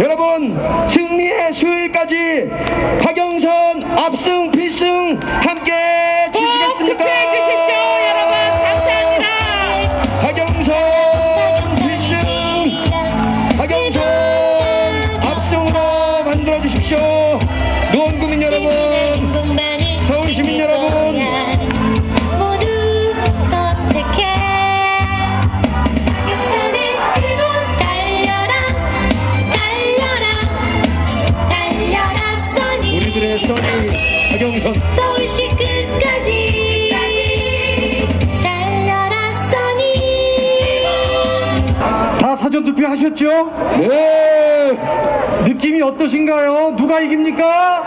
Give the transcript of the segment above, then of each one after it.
여러분 승리의 수요일까지 박영선 압승 필승 함께 꼭 주시겠습니까? 투표해 주십시오, 여러분. 감사합니다. 박영선 필승 박영선 압승으로 만들어 주십시오. 노원구민 여러분 투표 하셨죠? 네 느낌이 어떠신가요? 누가 이깁니까?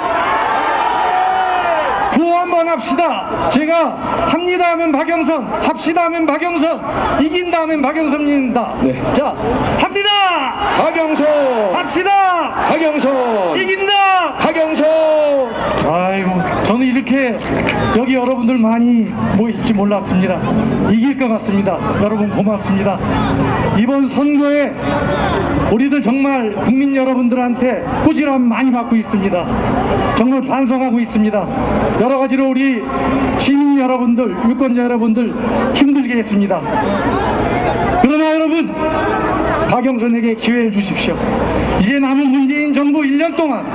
구호 한번 합시다. 제가 합니다 하면 박영선, 합시다 하면 박영선, 이긴다 하면 박영선입니다. 네. 자, 합니다! 박영선 합시다! 박영선 이긴다! 박영선 저는 이렇게 여기 여러분들 많이 모이실지 몰랐습니다. 이길 것 같습니다. 여러분 고맙습니다. 이번 선거에 우리들 정말 국민 여러분들한테 꾸지람 많이 받고 있습니다. 정말 반성하고 있습니다. 여러 가지로 우리 시민 여러분들, 유권자 여러분들 힘들게 했습니다. 그러나 여러분, 박영선에게 기회를 주십시오. 이제 남은 정부 1년 동안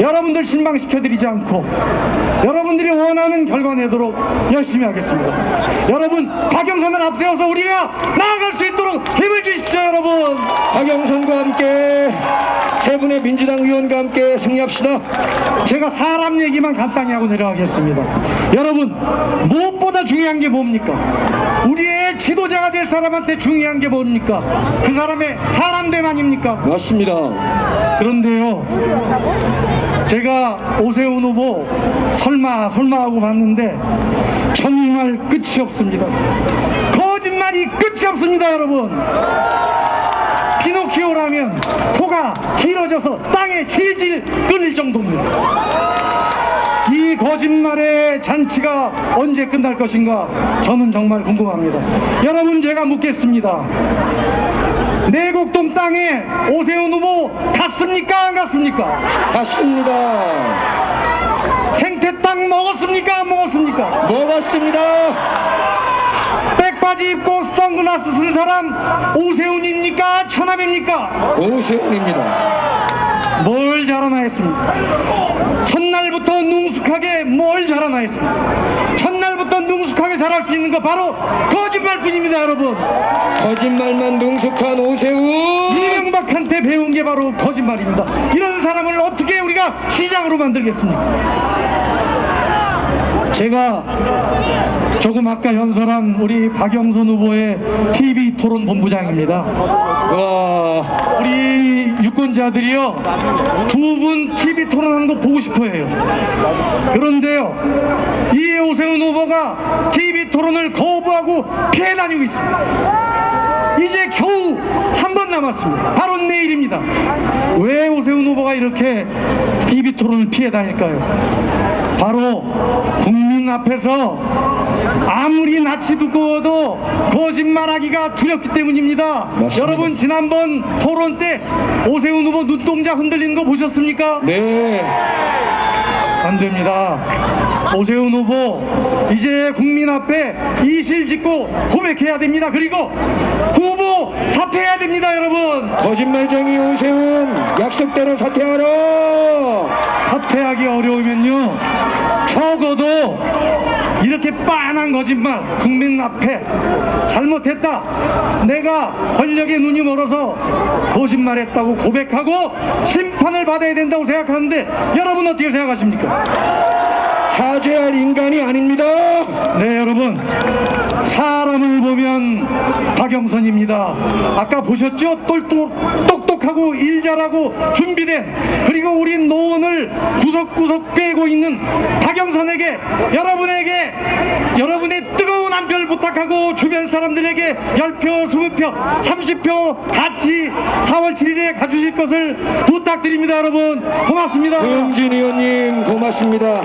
여러분들 실망시켜드리지 않고 여러분들이 원하는 결과 내도록 열심히 하겠습니다. 여러분 박영선을 앞세워서 우리가 나아갈 수 있도록 힘을 주십시오 여러분. 박영선과 함께 세 분의 민주당 의원과 함께 승리합시다. 제가 사람 얘기만 간단히 하고 내려가겠습니다. 여러분 무엇보다 중요한 게 뭡니까? 우리의 지도자가 될 사람한테 중요한 게 뭡니까? 그 사람의 사람됨 아닙니까? 맞습니다. 그런데요, 제가 오세훈 후보 설마 설마 하고 봤는데 정말 끝이 없습니다. 거짓말이 끝이 없습니다, 여러분. 피노키오라면 코가 길어져서 땅에 질질 끌릴 정도입니다. 이 거짓말의 잔치가 언제 끝날 것인가 저는 정말 궁금합니다. 여러분 제가 묻겠습니다. 내곡동 땅에 오세훈 후보 갔습니까 안 갔습니까? 맞습니다. 생태 땅 먹었습니까 안 먹었습니까? 먹었습니다. 백바지 입고 선글라스 쓴 사람 오세훈입니까 천남입니까? 오세훈입니다. 뭘 자라나 했습니까? 첫날부터 능숙하게 뭘 자라나 했습니까? 첫날부터 능숙하게 자랄 수 있는 거 바로 거짓말뿐입니다 여러분 거짓말만 능숙한 오세훈. 이명박한테 배운 게 바로 거짓말입니다 이런 사람을 어떻게 우리가 시장으로 만들겠습니까? 제가 조금 아까 연설한 우리 박영선 후보의 TV 토론 본부장입니다 와, 우리 유권자들이요 두 분 TV 토론하는 거 보고 싶어해요. 그런데요 이 오세훈 후보가 TV 토론을 거부하고 피해 다니고 있습니다. 이제 겨우 한 번 남았습니다. 바로 내일입니다. 왜 오세훈 후보가 이렇게 TV 토론을 피해 다닐까요? 바로 국민 앞에서 아무리 낯이 두꺼워도 거짓말하기가 두렵기 때문입니다. 맞습니다. 여러분 지난번 토론 때 오세훈 후보 눈동자 흔들리는 거 보셨습니까? 네. 안 됩니다. 오세훈 후보 이제 국민 앞에 이실 짓고 고백해야 됩니다. 그리고 후보 사퇴해야 됩니다, 여러분. 거짓말쟁이 오세훈 약속대로 사퇴하라. 사퇴하기 어려우면요. 적어도 이렇게 빤한 거짓말 국민 앞에 잘못했다. 내가 권력에 눈이 멀어서 거짓말했다고 고백하고 심판을 받아야 된다고 생각하는데 여러분 어떻게 생각하십니까? 사죄할 인간이 아닙니다. 네 여러분 사람을 보면 박영선입니다 아까 보셨죠 똘똘 똑똑하고 일 잘하고 준비된 그리고 우리 노 원을 구석구석 꿰고 있는 박영선에게 여러분에게 여러분의 뜨거운 한 표 부탁하고 주변 사람들에게 10표 20표 30표 같이 4월 7일에 가주실 것을 부탁드립니다 여러분 고맙습니다 응진 의원님 고맙습니다.